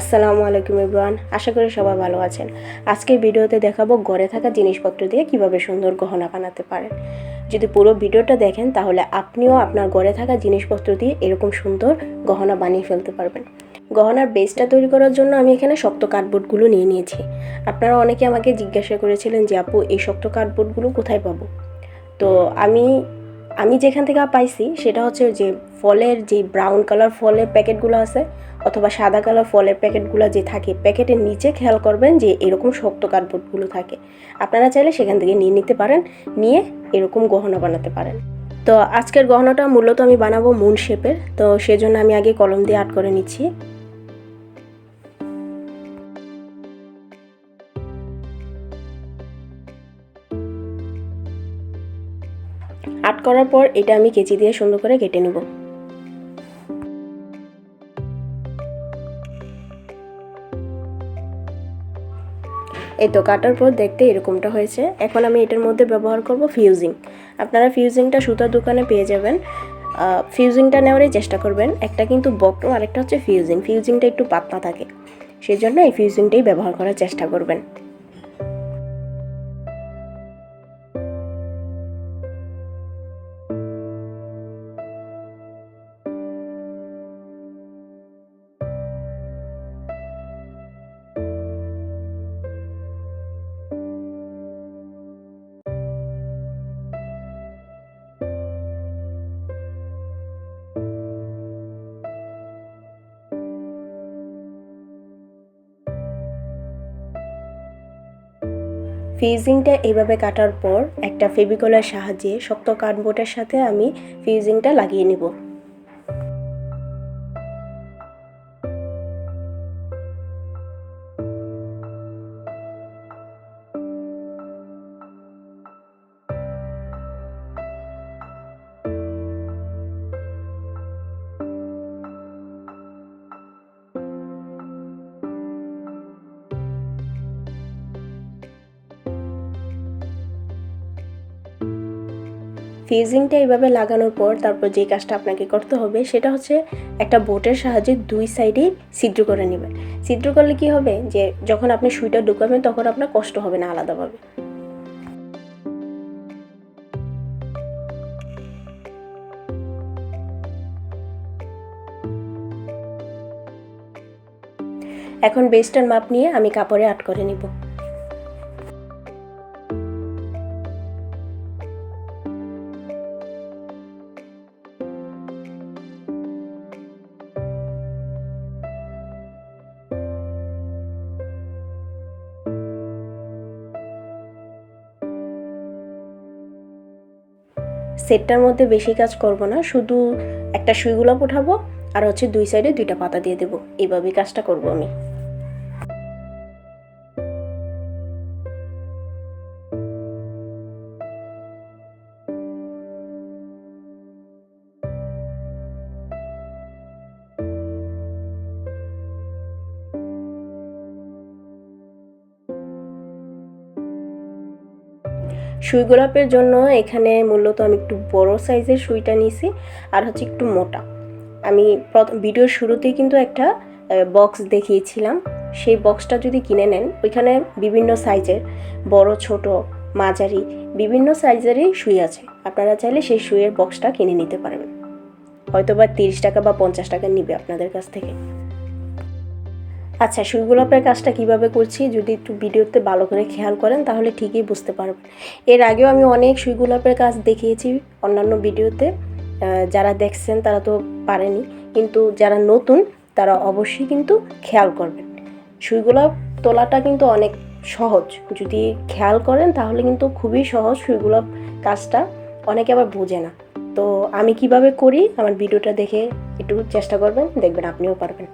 আসসালামু আলাইকুম ইব্রান আশা করি সবাই ভালো আছেন। আজকের ভিডিওতে দেখাবো ঘরে থাকা জিনিসপত্র দিয়ে কীভাবে সুন্দর গহনা বানাতে পারেন। যদি পুরো ভিডিওটা দেখেন, তাহলে আপনিও আপনার ঘরে থাকা জিনিসপত্র দিয়ে এরকম সুন্দর গহনা বানিয়ে ফেলতে পারবেন। গহনার বেসটা তৈরি করার জন্য আমি এখানে শক্ত কার্ডবোর্ডগুলো নিয়ে নিয়েছি। আপনারা অনেকে আমাকে জিজ্ঞাসা করেছিলেন যে, আপু, এই শক্ত কার্ডবোর্ডগুলো কোথায় পাবো? তো আমি আমি যেখান থেকে পাইছি, সেটা হচ্ছে যে ফলের যে ব্রাউন কালার ফলের প্যাকেটগুলো আছে অথবা সাদা কালার ফলের প্যাকেটগুলো যে থাকে, প্যাকেটের নিচে খেয়াল করবেন যে এরকম শক্ত কার্ডবোর্ডগুলো থাকে। আপনারা চাইলে সেখান থেকে নিয়ে নিতে পারেন, নিয়ে এরকম গহনা বানাতে পারেন। তো আজকের গহনাটা মূলত আমি বানাবো মুন শেপের, তো সেজন্য আমি আগে কলম দিয়ে আর্ট করে নিচ্ছি। আর্ট করার পর এটা আমি কেচি দিয়ে সুন্দর করে কেটে নেব। এই তো কাটার পর দেখতে এরকমটা হয়েছে। এখন আমি এটার মধ্যে ব্যবহার করব ফিউজিং আপনারা ফিউজিংটা সুতার দোকানে পেয়ে যাবেন। ফিউজিংটা নেওয়ারই চেষ্টা করবেন। একটা কিন্তু বক্রম আরেকটা হচ্ছে ফিউজিং ফিউজিংটা একটু পাতলা থাকে। সেই জন্য এই ফিউজিংটাই ব্যবহার করার চেষ্টা করবেন। ফিউজিংটা এইভাবে কাটার পর একটা ফেবিকলের সাহায্যে শক্ত কাঠবোর্ডের সাথে আমি ফিউজিংটা লাগিয়ে নেব। ফিউজিংটা এইভাবে লাগানোর পর তারপর যে কাজটা আপনাকে করতে হবে, সেটা হচ্ছে একটা বোটের সাহায্যে দুই সাইডেই ছিদ্র করে নেবেন। ছিদ্র করলে কি হবে? যে যখন আপনি সুইটা ঢুকাবেন, তখন আপনার কষ্ট হবে না আলাদাভাবে। এখন বেস্টার মাপ নিয়ে আমি কাপড়ে আট করে নিব। সেটটার মধ্যে বেশি কাজ করব না, শুধু একটা সুইগুলাপ উঠাবো আর হচ্ছে দুই সাইডে দুইটা পাতা দিয়ে দেবো। এইভাবেই কাজটা করব আমি। সুই গোলাপের জন্য এখানে মূলত আমি একটু বড় সাইজের সুইটা নিয়েছি আর হচ্ছে একটু মোটা। আমি প্রথম ভিডিওর শুরুতেই কিন্তু একটা বক্স দেখিয়েছিলাম। সেই বক্সটা যদি কিনে নেন, ওইখানে বিভিন্ন সাইজের, বড়, ছোট, মাঝারি, বিভিন্ন সাইজেরই সুই আছে। আপনারা চাইলে সেই সুইয়ের বক্সটা কিনে নিতে পারবেন। হয়তো বা তিরিশ টাকা বা পঞ্চাশ টাকা নিবে আপনাদের কাছ থেকে। আচ্ছা সুই গোলাপের কাজটা কীভাবে করছি যদি একটু ভিডিওতে ভালো করে খেয়াল করেন তাহলে ঠিকই বুঝতে পারবেন। এর আগেও আমি অনেক সুই গোলাপের কাজ দেখিয়েছি অন্যান্য ভিডিওতে। যারা দেখছেন তারা তো পারেনি, কিন্তু যারা নতুন তারা অবশ্যই কিন্তু খেয়াল করবেন। সুই গোলাপ তোলাটা কিন্তু অনেক সহজ। যদি খেয়াল করেন তাহলে কিন্তু খুবই সহজ সুই গোলাপ কাজটা, অনেকে আবার বোঝে না। তো আমি কীভাবে করি? আমার ভিডিওটা দেখে একটু চেষ্টা করবেন, দেখবেন আপনিও পারবেন।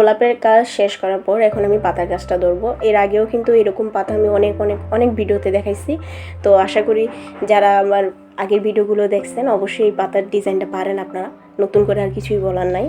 গোলাপের কাজ শেষ করার পর এখন আমি পাতার গাছটা ধরবো। এর আগেও কিন্তু এরকম পাতা আমি অনেক অনেক অনেক ভিডিওতে দেখাইছি। তো আশা করি যারা আমার আগের ভিডিওগুলো দেখছেন, অবশ্যই এই পাতার ডিজাইনটা পারেন আপনারা। নতুন করে আর কিছুই বলার নাই।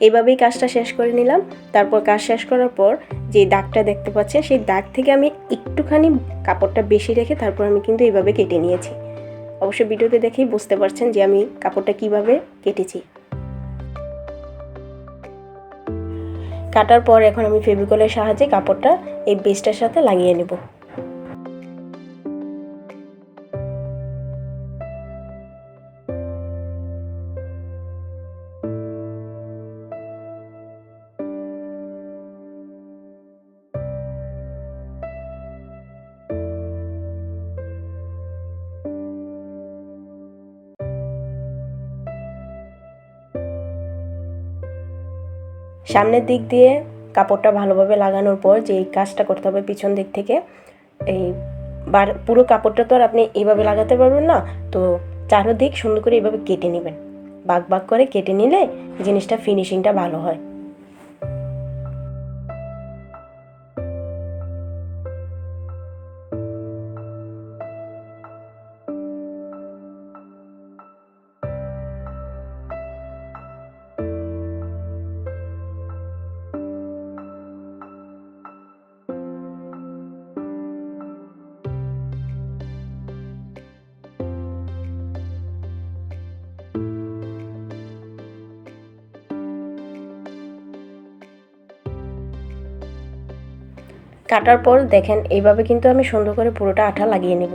এইভাবেই কাজটা শেষ করে নিলাম। তারপর কাজ শেষ করার পর যে দাগটা দেখতে পাচ্ছেন, সেই দাগ থেকে আমি একটুখানি কাপড়টা বেশি রেখে তারপর আমি কিন্তু এইভাবে কেটে নিয়েছি। অবশ্য ভিডিওতে দেখেই বুঝতে পারছেন যে আমি কাপড়টা কীভাবে কেটেছি। কাটার পর এখন আমি ফেভিকলের সাহায্যে কাপড়টা এই বেসটার সাথে লাগিয়ে নেব। সামনের দিক দিয়ে কাপড়টা ভালোভাবে লাগানোর পর যে এই কাজটা করতে হবে পিছন দিক থেকে, এই বার, পুরো কাপড়টা তো আর আপনি এইভাবে লাগাতে পারবেন না। তো চারোদিক সুন্দর করে এইভাবে কেটে নেবেন। বাঘ বাগ করে কেটে নিলে জিনিসটা ফিনিশিংটা ভালো হয়। কাটার পর দেখেন এইভাবে কিন্তু আমি সুন্দর করে পুরোটা আঠা লাগিয়ে নেব।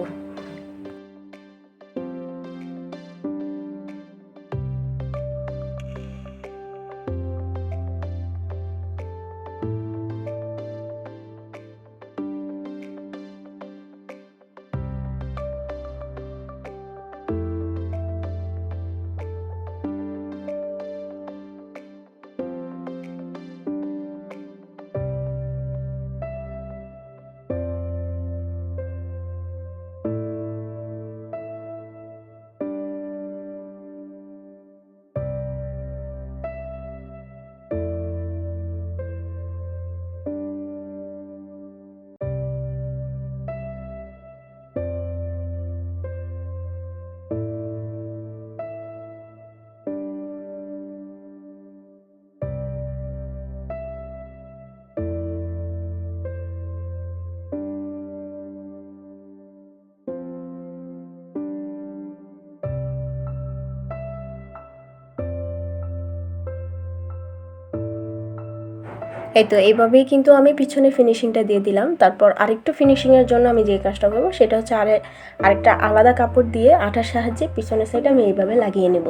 এই তো, এইভাবেই কিন্তু আমি পিছনে ফিনিশিংটা দিয়ে দিলাম। তারপর আরেকটু ফিনিশিংয়ের জন্য আমি যে কাজটা করব, সেটা হচ্ছে আরে, আরেকটা আলাদা কাপড় দিয়ে আঠার সাহায্যে পিছনের সাইড আমি এইভাবে লাগিয়ে নেব।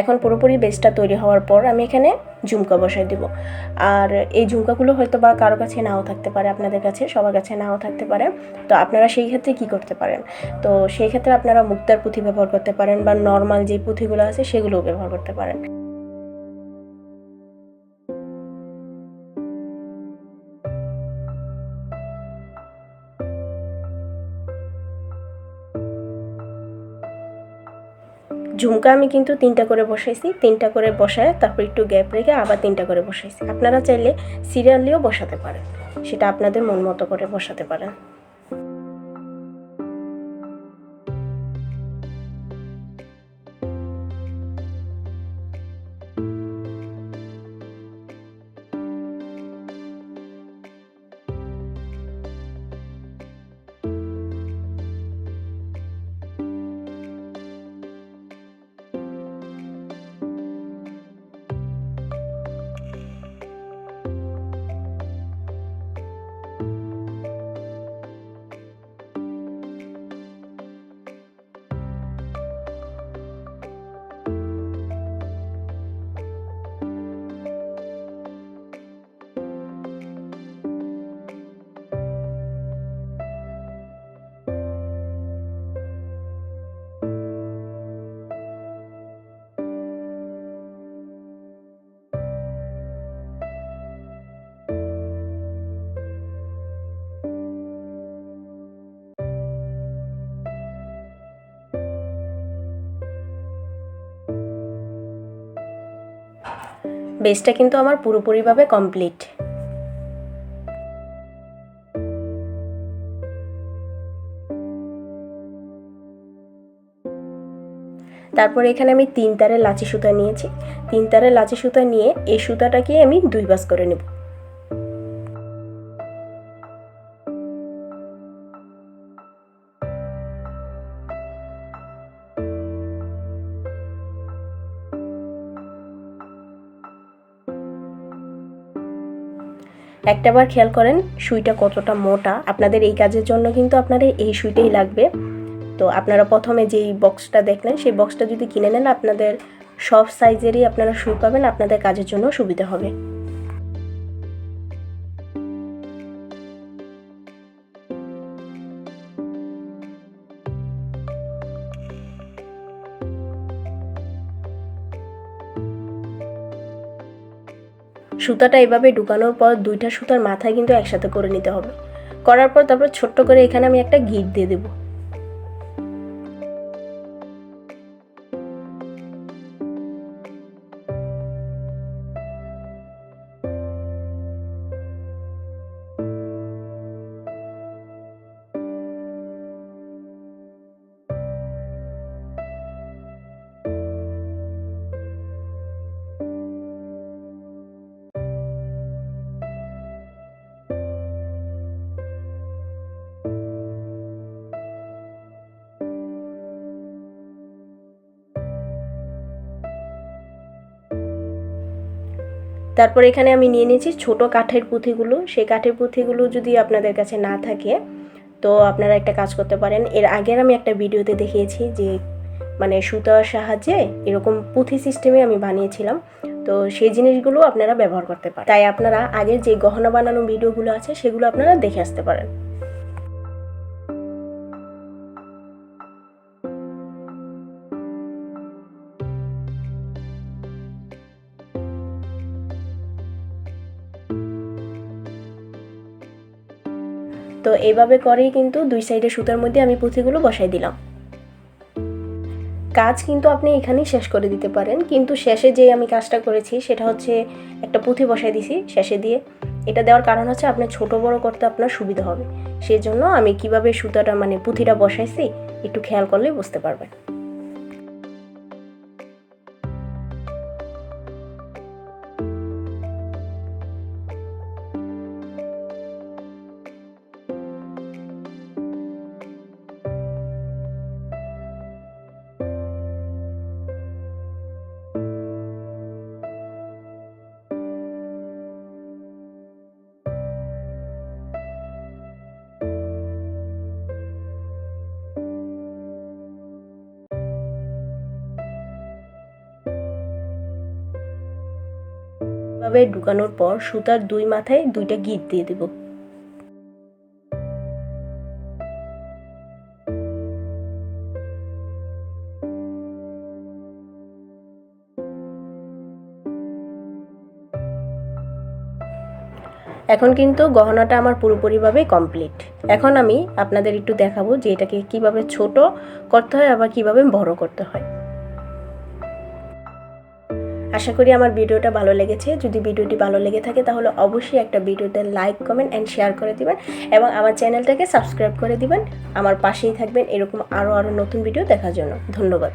এখন পুরোপুরি বেসটা তৈরি হওয়ার পর আমি এখানে ঝুমকা বসাই দেব। আর এই ঝুমকাগুলো হয়তো বা কারও কাছে নাও থাকতে পারে, আপনাদের কাছে, সবার কাছে নাও থাকতে পারে। তো আপনারা সেই ক্ষেত্রে কি করতে পারেন? তো সেই ক্ষেত্রে আপনারা মুক্তার পুঁথি ব্যবহার করতে পারেন বা নর্মাল যে পুঁথিগুলো আছে সেগুলোও ব্যবহার করতে পারেন। ঝুমকা আমি কিন্তু তিনটা করে বসাইছি, তিনটা করে বসায় তারপর একটু গ্যাপ রেখে আবার তিনটা করে বসাইছি। আপনারা চাইলে সিরিয়ালিও বসাতে পারেন, সেটা আপনাদের মন মতো করে বসাতে পারেন। বেসটা কিন্তু আমার পুরোপুরিভাবে কমপ্লিট। তারপর এখানে আমি তিন তারের লাচি সুতা নিয়েছি। তিন তারের লাচি সুতা নিয়ে এই সুতাটাকে আমি দুই বাস করে নেব। একটাবার খেয়াল করেন, সুইটা কতটা মোটা। আপনাদের এই কাজের জন্য কিন্তু আপনাদের এই সুইটাই লাগবে। তো আপনারা প্রথমে যেই বক্সটা দেখলেন, সেই বক্সটা যদি কিনে নেন, আপনাদের সব সাইজেরই আপনারা সুই পাবেন, আপনাদের কাজের জন্য সুবিধা হবে। সুতাটা এভাবে ঢুকানোর পর দুইটা সুতার মাথায় কিন্তু একসাথে করে নিতে হবে। করার পর তারপর ছোট্ট করে এখানে আমি একটা গিট দিয়ে দেবো। তারপর এখানে আমি নিয়ে নিয়েছি ছোট কাঠের পুঁথিগুলো। সেই কাঠের পুঁথিগুলো যদি আপনাদের কাছে না থাকে, তো আপনারা একটা কাজ করতে পারেন। এর আগের আমি একটা ভিডিওতে দেখিয়েছি যে মানে সুতার সাহায্যে এরকম পুঁথি সিস্টেমে আমি বানিয়েছিলাম। তো সেই জিনিসগুলো আপনারা ব্যবহার করতে পারেন। তাই আপনারা আগের যে গহনা বানানো ভিডিওগুলো আছে, সেগুলো আপনারা দেখে আসতে পারেন। তো এইভাবে করেই কিন্তু দুই সাইডে সুতার মধ্যে আমি পুঁথিগুলো বসাই দিলাম। কাজ কিন্তু আপনি এখানেই শেষ করে দিতে পারেন, কিন্তু শেষে যে আমি কাজটা করেছি সেটা হচ্ছে একটা পুঁথি বসাই দিছি শেষে দিয়ে। এটা দেওয়ার কারণ হচ্ছে আপনার ছোট বড় করতে আপনার সুবিধা হবে। সেই জন্য আমি কীভাবে সুতাটা মানে পুঁথিটা বসাইছি একটু খেয়াল করলেই বুঝতে পারবেন। এভাবে ঢুকানোর পর সুতার দুই মাথায় দুইটা গিট দিয়ে দেব। এখন কিন্তু গহনাটা আমার পুরোপুরিভাবে কমপ্লিট। এখন আমি আপনাদের একটু দেখাবো যে এটাকে কীভাবে ছোট করতে হয় আবার কীভাবে বড় করতে হয়। আশা করি আমার ভিডিওটা ভালো লেগেছে। যদি ভিডিওটি ভালো লেগে থাকে তাহলে অবশ্যই একটা ভিডিওতে লাইক কমেন্ট অ্যান্ড শেয়ার করে দিবেন এবং আমার চ্যানেলটাকে সাবস্ক্রাইব করে দিবেন। আমার পাশেই থাকবেন এরকম আরও আরও নতুন ভিডিও দেখার জন্য। ধন্যবাদ।